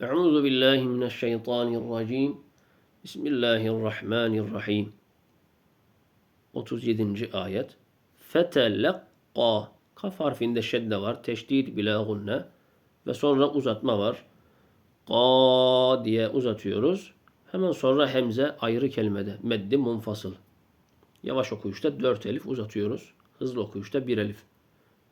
Euzu billahi mineşşeytanirracim. Bismillahirrahmanirrahim. 37. ayet. Fetelekka. Kaf harfinde şedde var. Teşdid bila gunne. Ve sonra uzatma var. Ka diye uzatıyoruz. Hemen sonra hemze ayrı kelimede. Meddi munfasıl. Yavaş okuyuşta dört elif uzatıyoruz. Hızlı okuyuşta bir elif.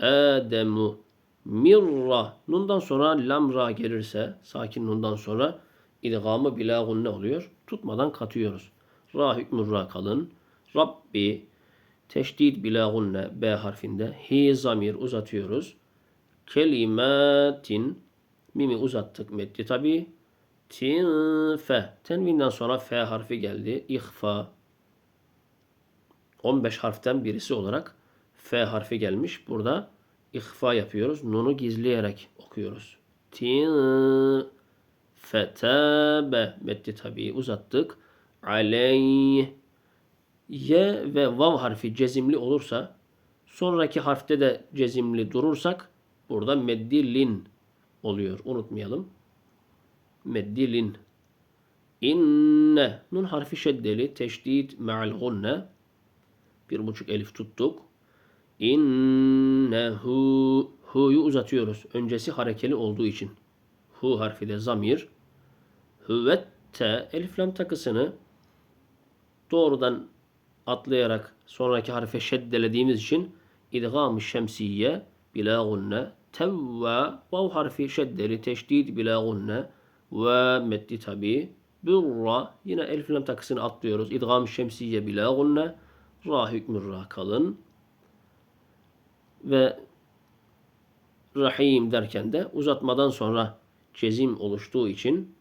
Edemu mirra. Nundan sonra lam ra gelirse sakin nundan sonra idgamı bila gunne oluyor. Tutmadan katıyoruz. Ra hükmü ra kalın. Rabbi teşdid bila gunne B harfinde. Hi zamir uzatıyoruz. Kelimatin mimi uzattık meddi tabi. Tin fe. Tenvinden sonra F harfi geldi. İhfa. 15 harften birisi olarak F harfi gelmiş. Burada ihfa yapıyoruz. Nunu gizleyerek okuyoruz. Tin fetabe metti tabi uzattık. Aleyh Y ve vav harfi cezimli olursa sonraki harfte de cezimli durursak burada meddilin oluyor. Unutmayalım. Meddilin. İnne. Nun harfi şeddeli. Teşdid me'al gunne. Bir buçuk elif tuttuk. İnnehu. Hu'yu uzatıyoruz. Öncesi harekeli olduğu için. Hu harfi de zamir. Hüvette. Elif lam takısını doğrudan atlayarak sonraki harfe şeddelediğimiz için idgam-ı şemsiye bila gunne tevva vav harfi şeddeli teşdid bila gunne ve meddi tabi burra yine elif lam takısını atlıyoruz idgam-ı şemsiye bila gunne ra hükmü ra kalın ve rahim derken de uzatmadan sonra cezim oluştuğu için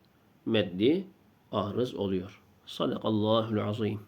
meddi arız oluyor. Sadakallahul azim.